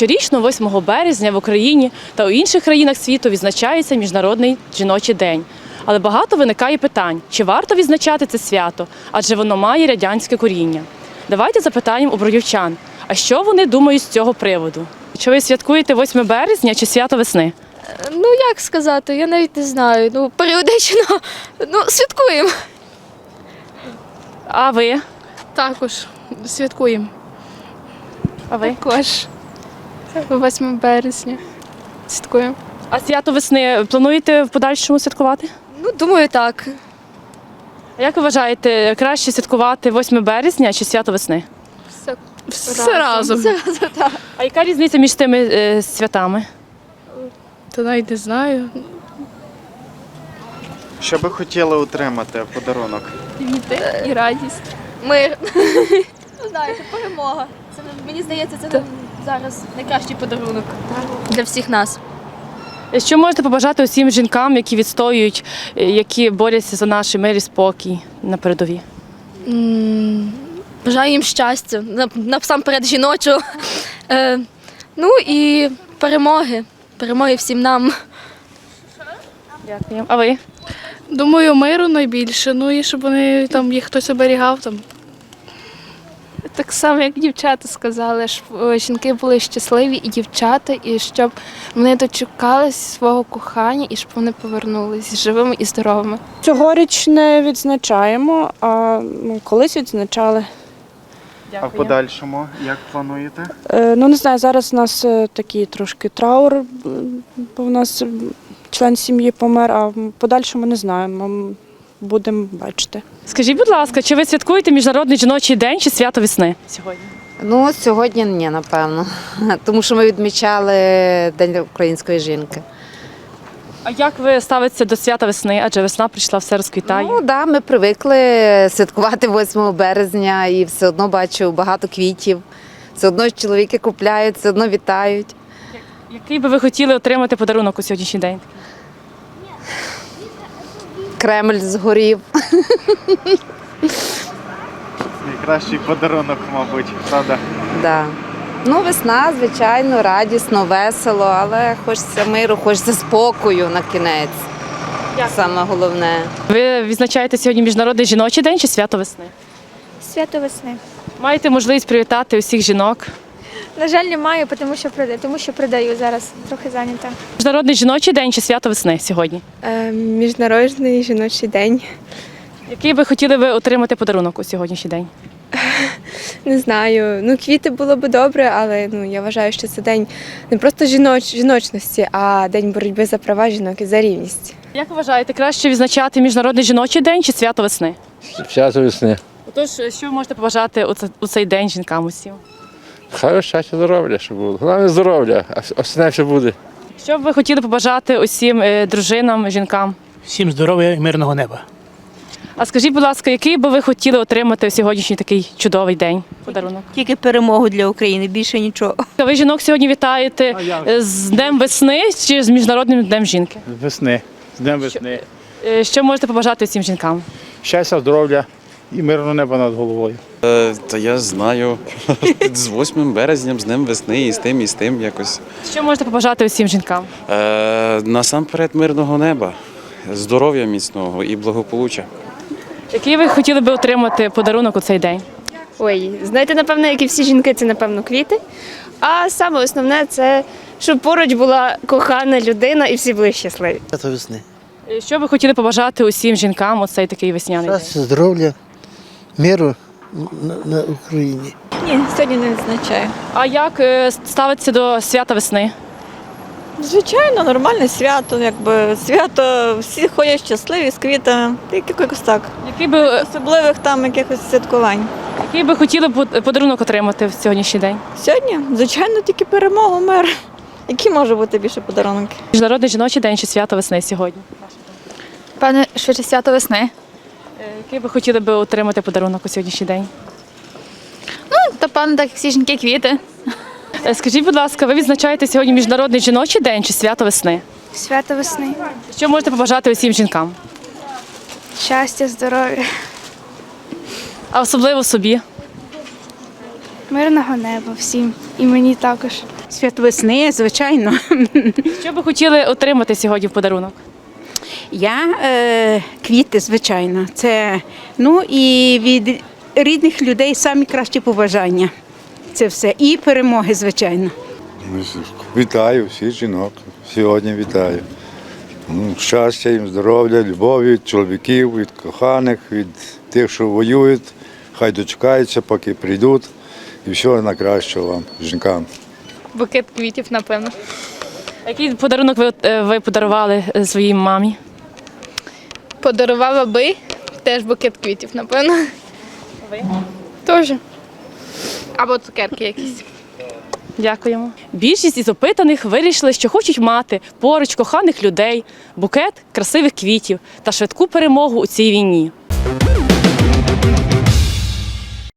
Щорічно, 8 березня в Україні та у інших країнах світу відзначається Міжнародний жіночий день. Але багато виникає питань, чи варто відзначати це свято, адже воно має радянське коріння. Давайте запитаємо у броївчан, а що вони думають з цього приводу? Чи ви святкуєте 8 березня чи свято весни? Ну, як сказати, я навіть не знаю. Ну, періодично ну, святкуємо. А ви? Також святкуємо. А ви? Також 8 березня. Святкуємо. А свято весни плануєте в подальшому святкувати? Ну, думаю, так. А як ви вважаєте, краще святкувати 8 березня чи свято весни? Все, все разом. А яка різниця між тими е, святами? Та навіть не знаю. Що би хотіли отримати в подарунок? Віти і радість. Мир. Ну, знаєте, перемога. Це мені здається, це зараз найкращий подарунок для всіх нас. Що можете побажати усім жінкам, які відстоюють, е, які борються за наш мир і спокій на передовій? Бажаю їм щастя, насамперед жіночого. Е, ну і перемоги. Перемоги всім нам. Дякую. А ви? Думаю, миру найбільше. Ну і щоб вони там їх хтось оберігав там. Так само, як дівчата сказали, щоб е, жінки були щасливі і дівчата, і щоб вони дочекались свого кохання і щоб вони повернулись живими і здоровими. Цьогоріч не відзначаємо, а ну, колись відзначали. А в подальшому як плануєте? Е, ну не знаю, зараз у нас е, такий трошки траур, бо в нас член сім'ї помер, а в подальшому не знаємо. Будемо бачити. Скажіть, будь ласка, чи ви святкуєте Міжнародний жіночий день чи свято весни сьогодні? Ну, сьогодні ні, напевно. Тому що ми відмічали День української жінки. А як ви ставитеся до свята весни? Адже весна прийшла, все розквітає. Ну, да, ми привикли святкувати 8 березня і все одно бачу багато квітів. Все одно чоловіки купляють, все одно вітають. Який би ви хотіли отримати подарунок у сьогоднішній день? Кремль згорів. Найкращий подарунок, мабуть, правда? Да. Ну, весна, звичайно, радісно, весело, але хочеться миру, хочеться спокою на кінець. Саме головне. Ви відзначаєте сьогодні Міжнародний жіночий день чи свято весни? Свято весни. Маєте можливість привітати усіх жінок. На жаль, не маю, тому що продаю, тому що продаю зараз. Трохи зайнята. Міжнародний жіночий день чи свято весни сьогодні? Е, Міжнародний жіночий день. Який би хотіли ви отримати подарунок у сьогоднішній день? Не знаю. Ну, квіти було б добре, але ну я вважаю, що це день не просто жіноч, жіночності, а день боротьби за права жінок і за рівність. Як ви вважаєте, краще відзначати Міжнародний жіночий день чи свято весни? Свято весни. Отож, що ви можете побажати у, це- у цей день жінкам усім? Хай щастя здоров'я, щоб було. Головне здоров'я, а основне все буде. Що б ви хотіли побажати усім е, дружинам, жінкам? Всім здоров'я і мирного неба. А скажіть, будь ласка, який би ви хотіли отримати у сьогоднішній такий чудовий день? Подарунок? Тільки перемогу для України, більше нічого. Ви жінок сьогодні вітаєте з Днем весни чи з Міжнародним днем жінки? Весни. З днем весни. Е, Що можете побажати усім жінкам? Щастя, здоров'я і мирного неба над головою. Е, Та я знаю. з 8 березням, з Днем весни, і з тим, і з тим якось. Що можете побажати усім жінкам? Е, насамперед мирного неба, здоров'я міцного і благополуччя. Який ви хотіли би отримати подарунок у цей день? Ой, знаєте, напевно, як і всі жінки, це напевно квіти. А саме основне це щоб поруч була кохана людина і всі були щасливі. Свято весни. Що ви хотіли побажати усім жінкам у цей такий весняний день? здоров'я, миру на, на Україні. Ні, сьогодні не відзначаю. А як е, ставитися до свята весни? Звичайно, нормальне свято, якби свято, всі ходять щасливі з квітами, тільки якось так. Який би, Особливих там якихось святкувань. який би хотіли б подарунок отримати в сьогоднішній день? Сьогодні, звичайно, тільки перемогу, мир. Які може бути більше подарунки? Міжнародний жіночий день чи свято весни сьогодні? Пане швидше свято весни. Е, Який би хотіли би отримати подарунок у сьогоднішній день? Ну, Та пане, так як всі жінки квіти. Е, Скажіть, будь ласка, ви відзначаєте сьогодні Міжнародний жіночий день чи свято весни? Свято весни. Що можете побажати усім жінкам? Щастя, здоров'я, А особливо собі? мирного неба всім. І мені також. Свято весни, звичайно. Що би хотіли отримати сьогодні в подарунок? Я е, квіти, звичайно. Це ну і від рідних людей самі кращі побажання. Це все. І перемоги, звичайно. Вітаю всіх жінок. Сьогодні вітаю. Ну, щастя їм, здоров'я, любові від чоловіків, від коханих, від тих, що воюють. Хай дочекаються, поки прийдуть. І всього найкращого вам, жінкам. Букет квітів, напевно. Який подарунок ви, е, ви подарували е, своїй мамі? Подарувала би теж букет квітів, напевно. Ви? Теж. Або цукерки якісь. Дякуємо. Більшість із опитаних вирішили, що хочуть мати поруч коханих людей, букет красивих квітів та швидку перемогу у цій війні.